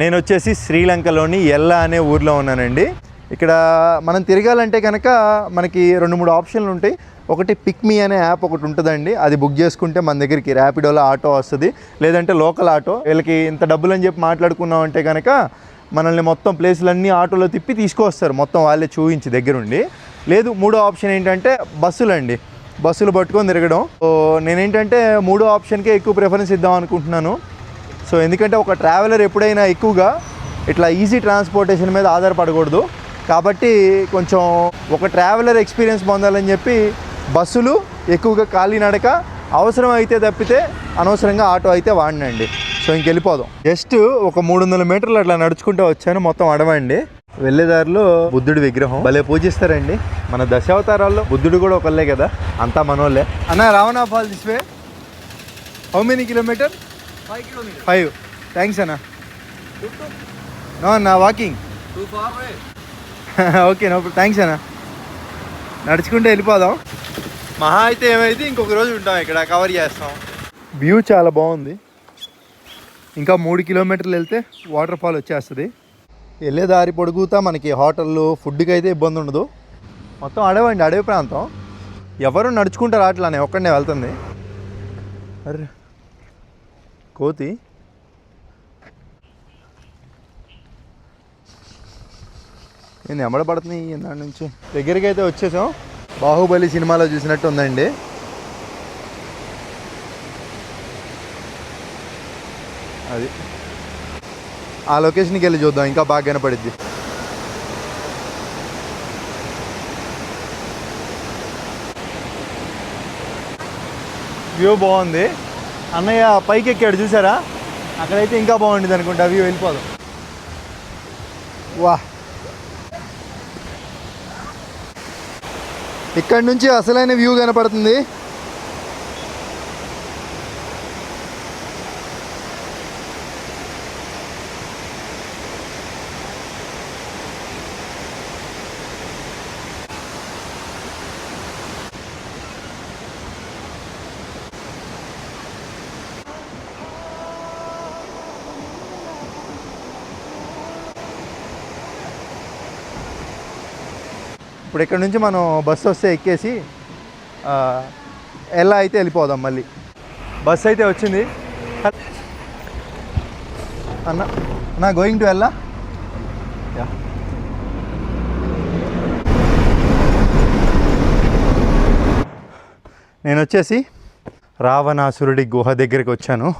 నేను వచ్చేసి శ్రీలంకలోని ఎల్లా అనే ఊర్లో ఉన్నానండి. ఇక్కడ మనం తిరగాలంటే కనుక మనకి రెండు మూడు ఆప్షన్లు ఉంటాయి. ఒకటి పిక్ మీ అనే యాప్ ఒకటి ఉంటుందండి. అది బుక్ చేసుకుంటే మన దగ్గరికి ర్యాపిడోలో ఆటో వస్తుంది. లేదంటే లోకల్ ఆటో. వీళ్ళకి ఇంత డబ్బులు అని చెప్పి మాట్లాడుకున్నాం అంటే కనుక మనల్ని మొత్తం ప్లేసులన్నీ ఆటోలో తిప్పి తీసుకొస్తారు మొత్తం వాళ్ళే చూపించి దగ్గరుండి. లేదు మూడో ఆప్షన్ ఏంటంటే బస్సులు అండి బస్సులు పట్టుకొని తిరగడం. నేనేంటంటే మూడో ఆప్షన్కే ఎక్కువ ప్రిఫరెన్స్ ఇద్దాం అనుకుంటున్నాను. సో ఎందుకంటే ఒక ట్రావెలర్ ఎప్పుడైనా ఎక్కువగా ఇట్లా ఈజీ ట్రాన్స్పోర్టేషన్ మీద ఆధారపడకూడదు. కాబట్టి కొంచెం ఒక ట్రావెలర్ ఎక్స్పీరియన్స్ పొందాలని చెప్పి బస్సులు ఎక్కువగా కాలినడక అవసరం అయితే తప్పితే అనవసరంగా ఆటో అయితే వాడినండి. సో ఇంకెళ్ళిపోదాం. జస్ట్ ఒక మూడు వందల మీటర్లు అట్లా నడుచుకుంటూ వచ్చాను. మొత్తం అడవండి. వెళ్ళేదారిలో బుద్ధుడి విగ్రహం. భలే పూజిస్తారండి. మన దశావతారాల్లో బుద్ధుడు కూడా ఒకళ్ళే కదా. అంతా మనోళ్ళే. అన్న Ravana fall this way how many kilometre five thanks అన్న. నో అన్న వాకింగ్. ఓకే నో థ్యాంక్స్ అన్న నడుచుకుంటూ వెళ్ళిపోదాం. మహా అయితే ఏమైతే ఇంకొక రోజు ఉంటాం ఇక్కడ కవర్ చేస్తాం. వ్యూ చాలా బాగుంది. ఇంకా మూడు కిలోమీటర్లు వెళ్తే వాటర్ ఫాల్ వచ్చేస్తుంది. వెళ్ళే దారి పొడుగుతా మనకి హోటళ్ళు ఫుడ్కి అయితే ఇబ్బంది ఉండదు. మొత్తం అడవండి అడవి ప్రాంతం. ఎవరు నడుచుకుంటారు అట్లానే ఒక్కడనే వెళ్తుంది. అర్రే. కోతి. నేను ఎమడబడుతున్నాయి దాని నుంచి? దగ్గరికి అయితే వచ్చేసాం. బాహుబలి సినిమాలో చూసినట్టు ఉందండి. అది. ఆ లొకేషన్కి వెళ్ళి చూద్దాం ఇంకా బాగా కనపడిద్ది వ్యూ బాగుంది. అన్నయ్య పైకి ఎక్కాడు చూసారా? అక్కడైతే ఇంకా బాగుండేది అనుకుంటా వ్యూ వెళ్ళిపోదాం. వా ఇక్కడ నుంచి అసలైన వ్యూ కనపడుతుంది. ఇప్పుడు ఇక్కడ నుంచి మనం బస్సు వస్తే ఎక్కేసి ఎలా అయితే వెళ్ళిపోదాం మళ్ళీ. బస్సు అయితే వచ్చింది. అన్న అన్న గోయింగ్ టు ఎల్లా? యా. నేను వచ్చేసి రావణాసురుడి గుహ దగ్గరికి వచ్చాను.